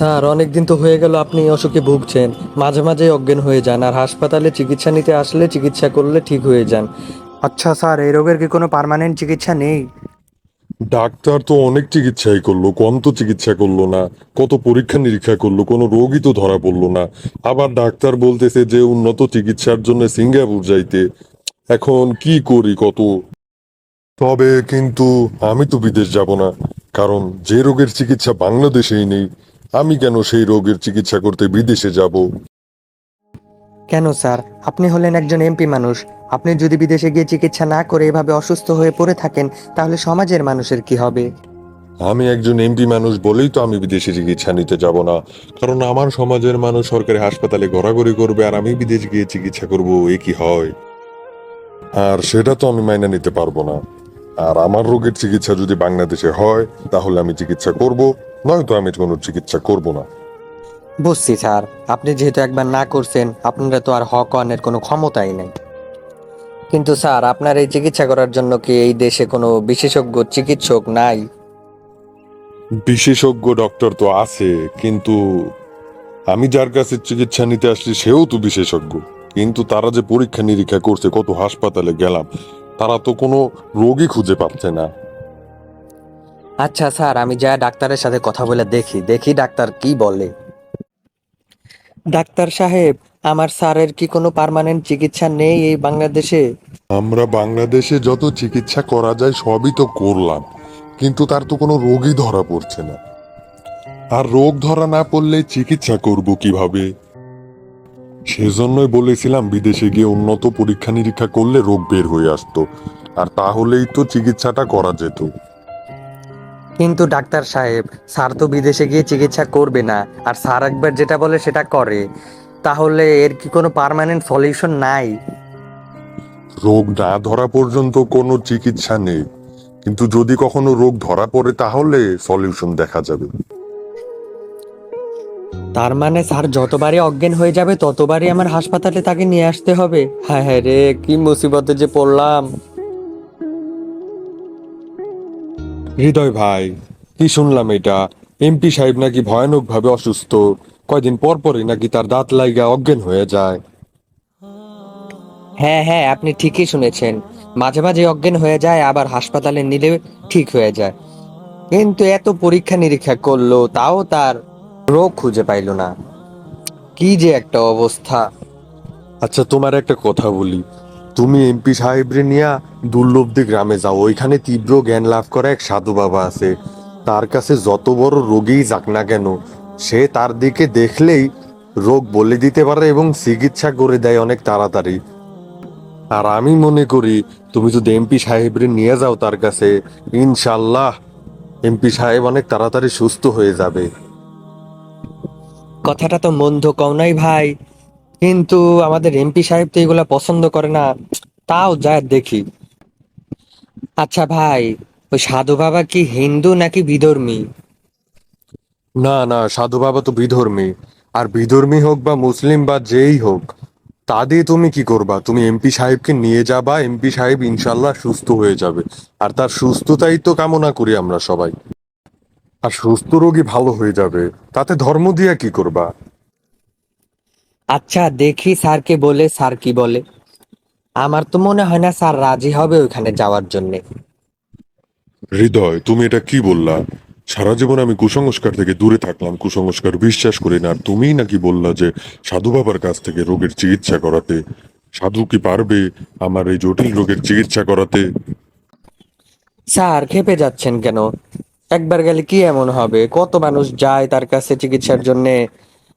Sir অনেকদিন তো হয়ে গেল আপনি অসুখে ভুগছেন। মাঝে মাঝে অজ্ঞান হয়ে যান আর হাসপাতালে চিকিৎসা নিতে আসলে চিকিৎসা করলে ঠিক হয়ে যান। আচ্ছা স্যার এই রোগের কি কোনো পার্মানেন্ট চিকিৎসা নেই? ডাক্তার তো অনেক চিকিৎসাই করল কম তো চিকিৎসা করল না কত পরীক্ষা নিরীক্ষা করল কোনো রোগই তো ধরা পড়ল না। আবার ডাক্তার বলতেছে যে উন্নত চিকিৎসার জন্য সিঙ্গাপুর যাইতে এখন কি করি কত? তবে কিন্তু আমি তো বিদেশ যাব না কারণ যে রোগের চিকিৎসা বাংলাদেশেই নেই আমি কেন সেই রোগের চিকিৎসা করতে বিদেশে যাব? কেন স্যার? আপনি হলেন একজন এমপি মানুষ। আপনি যদি বিদেশে গিয়ে চিকিৎসা না করে এভাবে অসুস্থ হয়ে পড়ে থাকেন তাহলে সমাজের মানুষের কি হবে? আমি একজন এমপি মানুষ বলেই তো আমি বিদেশে চিকিৎসা নিতে যাব না। কারণ আমার সমাজের মানুষ সরকারি হাসপাতালে ঘোরাঘুরি করবে আর আমি বিদেশ গিয়ে চিকিৎসা করব এ কি হয়? আর সেটা তো আমি মাইনে নিতে পারব না। আর আমার রোগের চিকিৎসা যদি বাংলাদেশে হয় তাহলে আমি চিকিৎসা করব। নয়তো আমি কোনো চিকিৎসা করব না। বুঝছি স্যার। আপনি যেহেতু একবার না করছেন আপনারা তো আর হক অনের কোনো ক্ষমতাই নেই। কিন্তু স্যার আপনার এই চিকিৎসা করার জন্য কি এই দেশে কোনো বিশেষজ্ঞ চিকিৎসক নাই? বিশেষজ্ঞ ডক্টর তো আছে কিন্তু আমি যার কাছে চিকিৎসা নিতে আসছি সেও তো বিশেষজ্ঞ। কিন্তু তারা যে পরীক্ষা নিরীক্ষা করছে কত হাসপাতালে গেলাম তারা তো কোনো রোগী খুঁজে পাচ্ছে না। আচ্ছা স্যার আমি যা ডাক্তারের সাথে কথা বলে দেখি। দেখি ডাক্তার কি বলে। ডাক্তার সাহেব আমার স্যারের কি কোনো পার্মানেন্ট চিকিৎসা নেই এই বাংলাদেশে? আমরা বাংলাদেশে যত চিকিৎসা করা যায় সবই তো করলাম কিন্তু তার তো কোনো রোগই ধরা পড়ছে না। আর রোগ ধরা না পড়লে চিকিৎসা করব কীভাবে? সেজন্যই বলেছিলাম বিদেশে গিয়ে উন্নত পরীক্ষা নিরীক্ষা করলে রোগ বের হয়ে আসতো আর তাহলেই তো চিকিৎসাটা করা যেত। কিন্তু ডাক্তার সাহেব স্যার তো বিদেশে গিয়ে চিকিৎসা করবে না। আর স্যার একবার যেটা বলে সেটা করে। তাহলে এর কি কোনো পার্মানেন্ট সলিউশন নাই? রোগ না ধরা পর্যন্ত কোনো চিকিৎসা নেই। কিন্তু যদি কখনো রোগ ধরা পড়ে তাহলে সলিউশন দেখা যাবে। তার মানে স্যার যতবারই অজ্ঞান হয়ে যাবে ততবারই আমার হাসপাতালে তাকে নিয়ে আসতে হবে? হ্যাঁ হ্যাঁ রে কি মুসিবতে যে পড়লাম। হৃদয় ভাই কি শুনলাম এটা? এমপি সাহেব নাকি ভয়ানক ভাবে অসুস্থ। কয়দিন পর পরই নাকি তার দাঁত লাইগা অজ্ঞান হয়ে যায়। হ্যাঁ হ্যাঁ আপনি ঠিকই শুনেছেন। মাঝে মাঝে অজ্ঞান হয়ে যায় আবার হাসপাতালে নিলে ঠিক হয়ে যায়। কিন্তু এত পরীক্ষা নিরীক্ষা করল তাও তার রোগ খুঁজে পাইলো না। কি যে একটা অবস্থা। আচ্ছা তোমার একটা কথা বলি। তুমি এমপি সাহেবরে নিয়া দুর্লভদি গ্রামে যাও। ওইখানে তীব্র জ্ঞান লাভ করা এক সাধু বাবা আছে। তার কাছে যত বড় রোগীই যাক না কেন, সে তার দিকে দেখলেই রোগ বলে দিতে পারে এবং চিকিৎসা করে দেয় অনেক তাড়াতাড়ি। আর আমি মনে করি, তুমি যদি এমপি সাহেবরে নিয়ে যাও তার কাছে ইনশাল্লাহ এমপি সাহেব অনেক তাড়াতাড়ি সুস্থ হয়ে যাবে। কথাটা তো মন্দ কও নাই ভাই। কিন্তু আমাদের এমপি সাহেব তো এগুলা পছন্দ করে না, তাও যা দেখি। আচ্ছা ভাই, ওই সাধু বাবা কি হিন্দু নাকি বিধর্মী? না না, সাধু বাবা তো বিধর্মী। আর বিধর্মী হোক বা মুসলিম বা যেই হোক, তা দিয়ে তুমি কি করবা? তুমি এমপি সাহেবকে নিয়ে যাবা এমপি সাহেব ইনশাল্লাহ সুস্থ হয়ে যাবে। আর তার সুস্থতাই তো কামনা করি আমরা সবাই। আর সুস্থ রোগী ভালো হয়ে যাবে, তাতে ধর্ম দিয়া কি করবা? আচ্ছা দেখি স্যারকে বলে স্যার কি বলে। আমার তো মনে হয় না স্যার রাজি হবে ওইখানে যাওয়ার জন্যে। হৃদয় তুমি এটা কি বললা? সারা জীবন আমি কুসংস্কার থেকে দূরে থাকলাম কুসংস্কার বিশ্বাস করি না। আর তুমিই নাকি বললা যে সাধু বাবার কাছ থেকে রোগের চিকিৎসা করাতে। সাধু কি পারবে আমার এই জটিল রোগের চিকিৎসা করাতে? স্যার খেপে যাচ্ছেন কেন? একবার গেলে কি এমন হবে? কত মানুষ যায় তার কাছে চিকিৎসার জন্যে?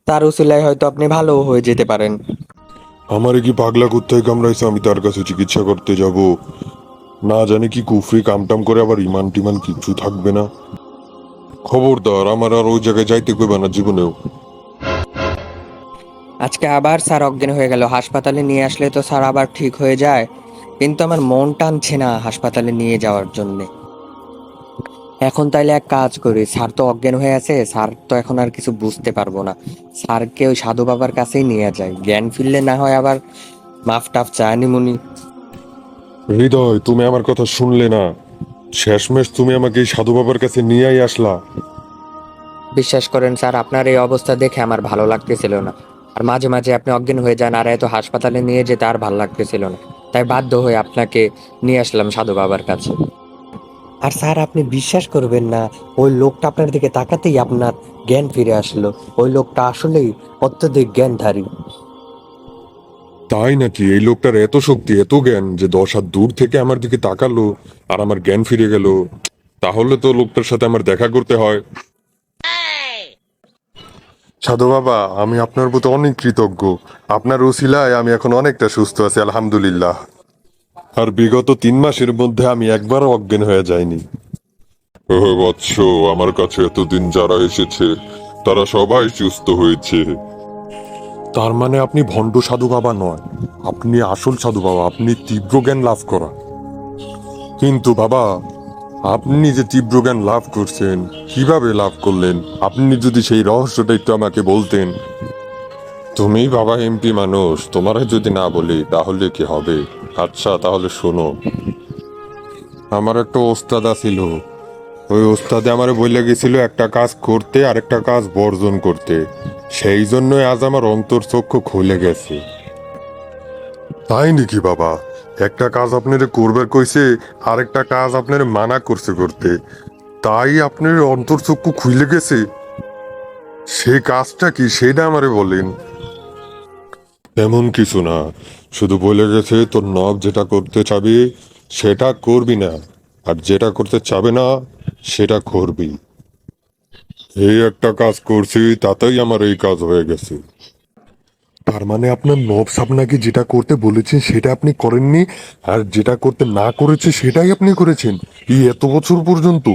তার উসিলায় হয়তো আপনি ভালো হয়ে যেতে পারেন। আমারে কি পাগলা কোথায় কামড়াইছে? আমি তার কাছে চিকিৎসা করতে যাব। না জানি কি কুফরি কামটাম করে আবার ইমান টিমান কিছু থাকবে না। খবরদার আমার আর ওই জায়গায় যাইতে কইবে না জীবনেও। আজকে আবার স্যার অজ্ঞান হয়ে গেল। হাসপাতালে নিয়ে আসলে তো স্যার আবার ঠিক হয়ে যায়। কিন্তু আমার মন টানছে না হাসপাতালে নিয়ে যাওয়ার জন্যে। এখন তাইলে এক কাজ করি স্যার তো অজ্ঞান হয়ে আছে স্যার তো এখন আর কিছু বুঝতে পারব না। স্যারকে ওই সাধু বাবার কাছেই নিয়ে যায় জ্ঞান ফিরলে না হয় আবার মাফ টাফ চায়নি মুনি। হৃদয় তুমি আমার কথা শুনলে না। শেষমেশ তুমি আমাকে এই সাধু বাবার কাছে নিয়েই আসলা। বিশ্বাস করেন স্যার আপনার এই অবস্থা দেখে আমার ভালো লাগতেছিল না। আর মাঝে মাঝে আপনি অজ্ঞান হয়ে যান আর এত হাসপাতালে নিয়ে যেতে আর ভালো লাগতেছিল না। তাই বাধ্য হয়ে আপনাকে নিয়ে আসলাম সাধু বাবার কাছে। আর স্যার আপনি বিশ্বাস করবেন না ওই লোকটা আপনার দিকে তাকাতেই আপনার জ্ঞান ফিরে আসলো। ওই লোকটা আসলেই অত্যধিক জ্ঞানধারী। তাই নাকি? এই লোকটার এত শক্তি এত জ্ঞান যে দশ হাত দূর থেকে আমার দিকে তাকালো আর আমার জ্ঞান ফিরে গেল। তাহলে তো লোকটার সাথে আমার দেখা করতে হয়। সাধু বাবা আমি আপনার প্রতি অনেক কৃতজ্ঞ। আপনার ওসিলায় আমি এখন অনেকটা সুস্থ আছি আলহামদুলিল্লাহ। আর বিগত তিন মাসের মধ্যে আমি একবারও অজ্ঞান হয়ে যাইনি। ও বৎস আমার কাছে এতদিন যারা এসেছে তারা সবাই সুস্থ হয়েছে। তার মানে আপনি ভণ্ড সাধু বাবা নয়। আপনি আসল সাধু বাবা আপনি তীব্র জ্ঞান লাভ করা। কিন্তু বাবা আপনি যে তীব্র জ্ঞান লাভ করছেন কীভাবে লাভ করলেন? আপনি যদি সেই রহস্যটা একটু আমাকে বলতেন। তুমি বাবা এমপি মানুষ তোমার যদি না বলি তাহলে কি হবে? আচ্ছা তাহলে শোনো। আমার একটা ওস্তাদা ছিল ওই ওস্তাদে আমার বলে গেছিল একটা কাজ করতে আর একটা কাজ বর্জন করতে। সেই জন্যই আজ আমার অন্তর চক্ষু খুলে গেছে। তাই নাকি বাবা? একটা কাজ আপনার করবার কইছে, আরেকটা কাজ আপনার মানা করছে করতে। তাই আপনার অন্তর চক্ষু খুলে গেছে? সেই কাজটা কি সেটা আমারে বলেন। তেমন কিছু না। শুধু বলে গেছে, তোর নব যেটা করতে চাবি, সেটা করবি না। আর যেটা করতে চাবে না, সেটা করবি। এই একটা কাজ করছি, তাতেই আমার এই কাজ হয়ে গেছে। তার মানে আপনার নবস আপনাকে যেটা করতে বলেছেন সেটা আপনি করেননি? আর যেটা করতে না করেছে, সেটাই আপনি করেছেন? এই এত বছর পর্যন্ত।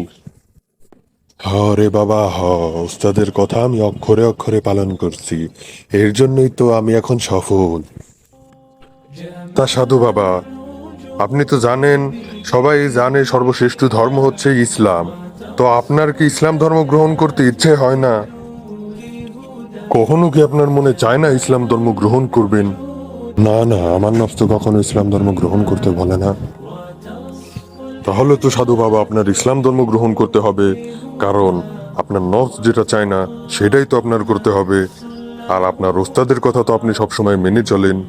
হরে বাবা, হ ওস্তাদের কথা আমি অক্ষরে অক্ষরে পালন করছি। এর জন্যই তো আমি এখন সফল। তা সাধু বাবা, আপনি তো জানেন, সবাই জানে সর্বশ্রেষ্ঠ ধর্ম হচ্ছে ইসলাম। তো আপনার কি ইসলাম ধর্ম গ্রহণ করতে ইচ্ছে হয় না? কখনো কি আপনার মনে চায় না ইসলাম ধর্ম গ্রহণ করবেন? না না, আমার নফস কখনো ইসলাম ধর্ম গ্রহণ করতে বলে না। তাহলে তো সাধু বাবা আপনার ইসলাম ধর্ম গ্রহণ করতে হবে। কারণ আপনার নফস যেটা চায় না, সেটাই তো আপনার করতে হবে। আর আপনার ওস্তাদের কথা তো আপনি সবসময় মেনে চলেন।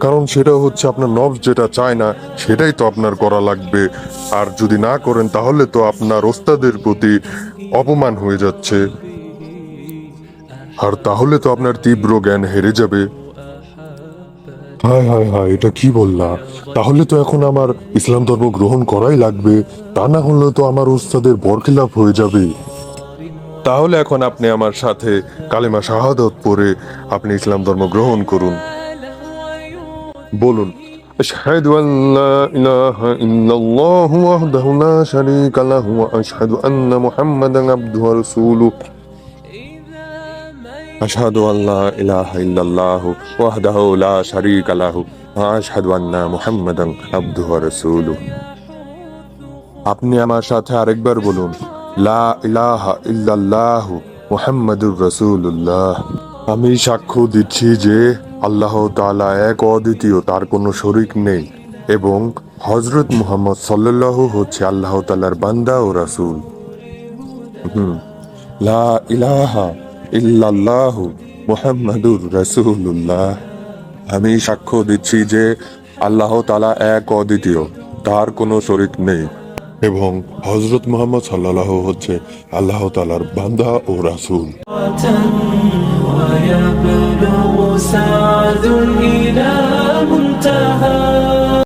কারণ সেটা হচ্ছে আপনার নবস যেটা চায় না, সেটাই তো আপনার করা লাগবে। আর যদি না করেন, তাহলে তো আপনার ওস্তাদের প্রতি অপমান হয়ে যাচ্ছে। আর তাহলে তো আপনার তীব্র জ্ঞান হেরে যাবে। হায় হায় হায়, এটা কি বললা? তাহলে তো এখন আমার ইসলাম ধর্ম গ্রহণ করাই লাগবে। তা না হলে তো আমার ওস্তাদের বরখিলাপ হয়ে যাবে। তাহলে এখন আপনি আমার সাথে কালিমা শাহাদত পরে আপনি ইসলাম ধর্ম গ্রহণ করুন। বলুন। أشهد أن لا إله إلا الله وحده لا شريك له وأشهد أن محمدا عبده ورسوله أشهد أن لا إله إلا الله وحده لا شريك له وأشهد أن محمدا عبده ورسوله আপনি আমার সাথে আরেকবার বলুন, লা ইলাহা ইল্লাল্লাহ মুহাম্মাদুর রাসূলুল্লাহ। আমি সাক্ষ্য দিচ্ছি যে আল্লাহ তাআলা এক অদ্বিতীয়, তার কোনো শরিক নেই এবং হযরত মুহাম্মদ সাল্লাল্লাহু হচ্ছে আল্লাহ তালার বান্দা ও রাসূল। হুম। লা ইলাহা ইল্লাল্লাহ মোহাম্মদুর রসুল্লাহ আমি সাক্ষ্য দিচ্ছি যে আল্লাহ তালা এক অদ্বিতীয়, তার কোনো শরিক নেই। এবং হজরত মোহাম্মদ সাল্লাহ হচ্ছে আল্লাহ তালার বান্দা ও রাসুল।